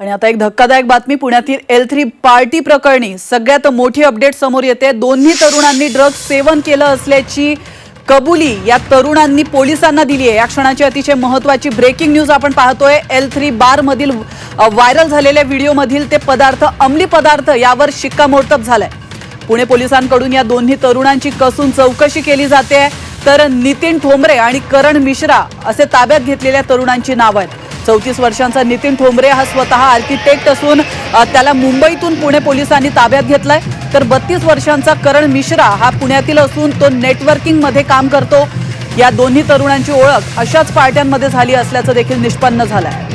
आणि आता एक धक्कादायक बातमी पुण्यातील एल थ्री पार्टी प्रकरणी सगळ्यात मोठी अपडेट समोर येते. दोन्ही तरुणांनी ड्रग्ज सेवन केलं असल्याची कबुली या तरुणांनी पोलिसांना दिली आहे. या क्षणाची अतिशय महत्वाची ब्रेकिंग न्यूज आपण पाहतोय. एल थ्री बारमधील व्हायरल झालेल्या व्हिडिओमधील ते पदार्थ अंमली पदार्थ यावर शिक्कामोर्तब झालंय. पुणे पोलिसांकडून या दोन्ही तरुणांची कसून चौकशी केली जाते. तर नितीन ठोंबरे आणि करण मिश्रा असे ताब्यात घेतलेल्या तरुणांची नावं आहेत. चौतीस वर्षांचा नितीन ठोंबरे हा स्वतः आर्किटेक्ट असून त्याला मुंबईतून पुणे पोलिसांनी ताब्यात घेतलाय. तर बत्तीस वर्षांचा करण मिश्रा हा पुण्यातील असून तो नेटवर्किंगमध्ये काम करतो. या दोन्ही तरुणांची ओळख अशाच पार्ट्यांमध्ये झाली असल्याचं देखील निष्पन्न झालं आहे